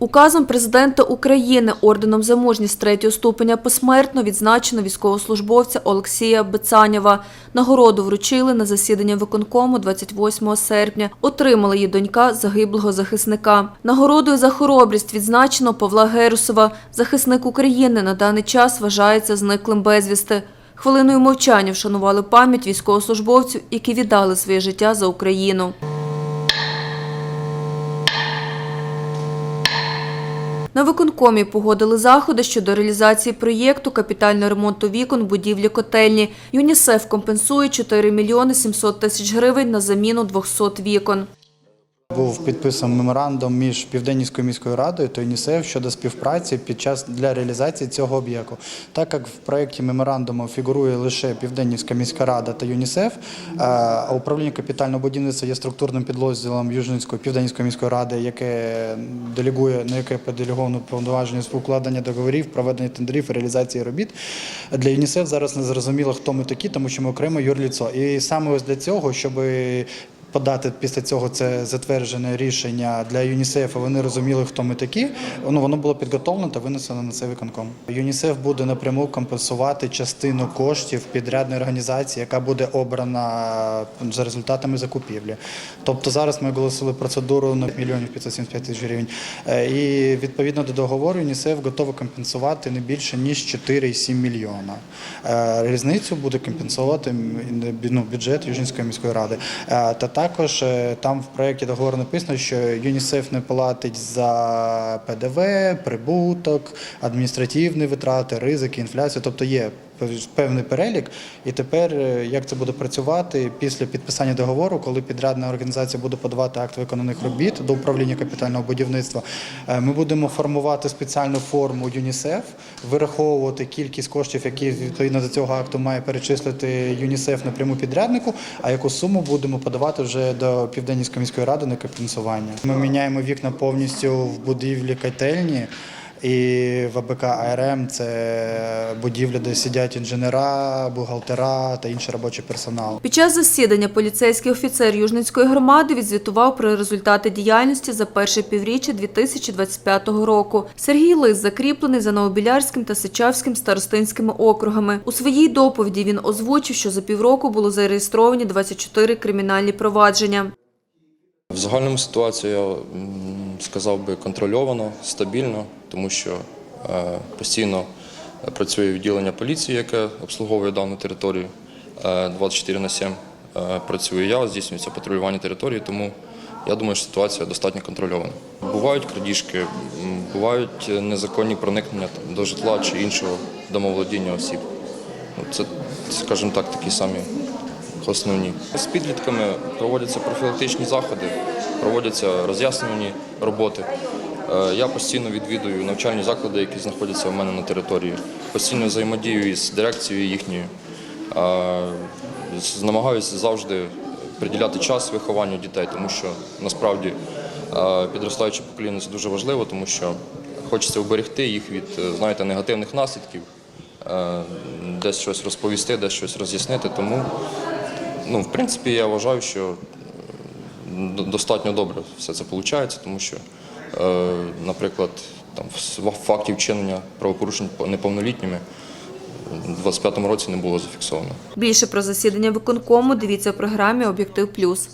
Указом президента України орденом за мужність третього ступеня посмертно відзначено військовослужбовця Олексія Бецанєва. Нагороду вручили на засідання виконкому 28 серпня. Отримала її донька загиблого захисника. Нагородою за хоробрість відзначено Павла Герусова. Захисник України на даний час вважається зниклим безвісти. Хвилиною мовчання вшанували пам'ять військовослужбовців, які віддали своє життя за Україну. На виконкомі погодили заходи щодо реалізації проєкту капітального ремонту вікон будівлі котельні. ЮНІСЕФ компенсує 4 мільйони 700 тисяч гривень на заміну 200 вікон. Був підписаний меморандум між Південністською міською радою та ЮНІСЕФ щодо співпраці під час для реалізації цього об'єкту. Так як в проєкті меморандуму фігурує лише Південністська міська рада та ЮНІСЕФ, е, а управління капітального будівництва є структурним підрозділом Южницької Південністської міської ради, яке делегує на яке поделеговано повноваження з укладення договорів, проведення тендерів реалізації робіт. Для ЮНІСЕФ зараз не зрозуміло, хто ми такі, тому що ми окремо юрліцо. І саме ось для цього, щоб подати після цього це затверджене рішення для ЮНІСЕФ, вони розуміли, хто ми такі. Ну воно було підготовлено та винесено на цей виконком. ЮНІСЕФ буде напряму компенсувати частину коштів підрядної організації, яка буде обрана за результатами закупівлі. Тобто зараз ми оголосили процедуру на мільйонів 575 тисяч гривень. Е, І відповідно до договору ЮНІСЕФ готовий компенсувати не більше ніж 4,7 мільйона. Е, Різницю буде компенсувати ну, бюджет Южинської міської ради. Е, Та також е, там в проєкті договору написано, що ЮНІСЕФ не платить за ПДВ, прибуток, адміністративні витрати, ризики, інфляцію. Тобто є певний перелік. І тепер е, як це буде працювати після підписання договору, коли підрядна організація буде подавати акт виконаних робіт до управління капітального будівництва, е, ми будемо формувати спеціальну форму ЮНІСЕФ, вираховувати кількість коштів, які відповідно до цього акту має перечислити ЮНІСЕФ напряму підряднику, а яку суму будемо подавати вже до Південністської міської ради на компенсування. Ми міняємо вікна повністю в будівлі котельні. І в АБК АРМ це будівля, де сидять інженера, бухгалтера та інший робочий персонал. Під час засідання поліцейський офіцер Южницької громади відзвітував про результати діяльності за перше півріччя 2025 року. Сергій Лис закріплений за Новобілярським та Сичавським старостинськими округами. У своїй доповіді він озвучив, що за півроку було зареєстровані 24 кримінальні провадження. В загальному ситуацію я м, сказав би контрольовано, стабільно, тому що е, постійно працює відділення поліції, яке обслуговує дану територію е, 24 на 7. Е, Працюю я, здійснюється патрулювання території, тому я думаю, що ситуація достатньо контрольована. Бувають крадіжки, бувають незаконні проникнення до житла чи іншого домоволодіння осіб. Ну, Це, скажімо так, такі самі основні. З підлітками проводяться профілактичні заходи, проводяться роз'яснювані роботи. Е, Я постійно відвідую навчальні заклади, які знаходяться у мене на території. Постійно взаємодію із дирекцією їхньою. Намагаюся завжди приділяти час вихованню дітей, тому що насправді підростаюче покоління це дуже важливо, тому що хочеться уберегти їх від е, знаєте, негативних наслідків, е, десь щось розповісти, десь щось роз'яснити. Тому Ну, в принципі, я вважаю, що достатньо добре все це виходить, тому що, е, наприклад, там фактів вчинення правопорушень по- неповнолітніми у 2025 році не було зафіксовано. Більше про засідання виконкому дивіться в програмі Об'єктив Плюс.